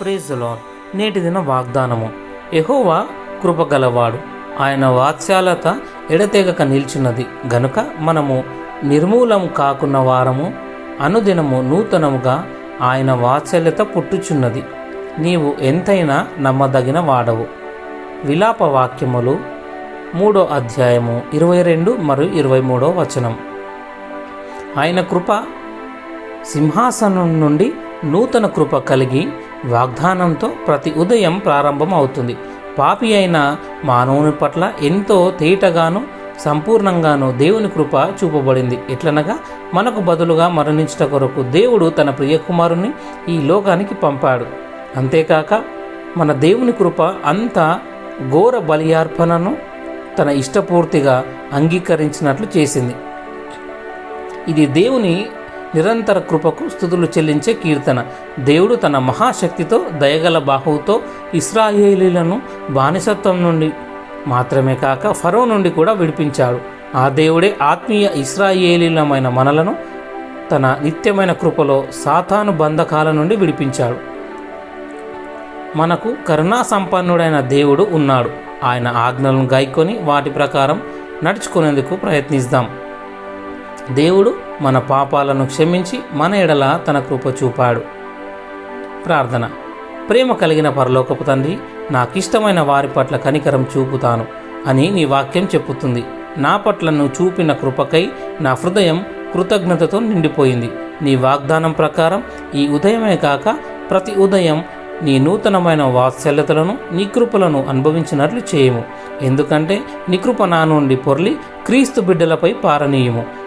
ప్రేజలో నేటి దిన వాగ్దానము. ఎహోవా కృపగలవాడు. ఆయన వాత్స్యాలత ఎడతెగక నిల్చున్నది గనుక మనము నిర్మూలం కాకున్న వారము అనుదినము నూతనముగా ఆయన వాత్సల్యత పుట్టుచున్నది. నీవు ఎంతైనా నమ్మదగిన వాడవు. విలాప వాక్యములు మూడో అధ్యాయము ఇరవై రెండు మరియు ఇరవై మూడో వచనం. ఆయన కృప సింహాసనం నుండి నూతన కృప కలిగి వాగ్దానంతో ప్రతి ఉదయం ప్రారంభం అవుతుంది పాపి అయిన మానవుని పట్ల ఎంతో తేటగాను సంపూర్ణంగాను దేవుని కృప చూపబడింది. ఎట్లనగా మనకు బదులుగా మరణించట కొరకు దేవుడు తన ప్రియకుమారుని ఈ లోకానికి పంపాడు. అంతేకాక మన దేవుని కృప అంత ఘోర బలియార్పణను తన ఇష్టపూర్తిగా అంగీకరించినట్లు చేసింది. ఇది దేవుని నిరంతర కృపకు స్థుతులు చెల్లించే కీర్తన. దేవుడు తన మహాశక్తితో దయగల బాహువుతో ఇస్రాయేలీలను బానిసత్వం నుండి మాత్రమే కాక ఫరో నుండి కూడా విడిపించాడు. ఆ దేవుడే ఆత్మీయ ఇస్రాయేలీలమైన మనలను తన నిత్యమైన కృపలో సాతాను బంధకాల నుండి విడిపించాడు. మనకు కరుణా సంపన్నుడైన దేవుడు ఉన్నాడు. ఆయన ఆజ్ఞలను గాయకొని వాటి ప్రకారం నడుచుకునేందుకు ప్రయత్నిస్తాం. దేవుడు మన పాపాలను క్షమించి మన ఎడల తన కృప చూపాడు. ప్రార్థన. ప్రేమ కలిగిన పరలోకపు తండ్రి నాకిష్టమైన వారి పట్ల కనికరం చూపుతాను అని నీ వాక్యం చెప్పుతుంది. నా పట్ల నువ్వు చూపిన కృపకై నా హృదయం కృతజ్ఞతతో నిండిపోయింది. నీ వాగ్దానం ప్రకారం ఈ ఉదయమే కాక ప్రతి ఉదయం నీ నూతనమైన వాత్సల్యతలను నీ కృపలను అనుభవించినట్లు చేయము. ఎందుకంటే నీ కృప నా నుండి పొర్లి క్రీస్తు బిడ్డలపై పారనీయము.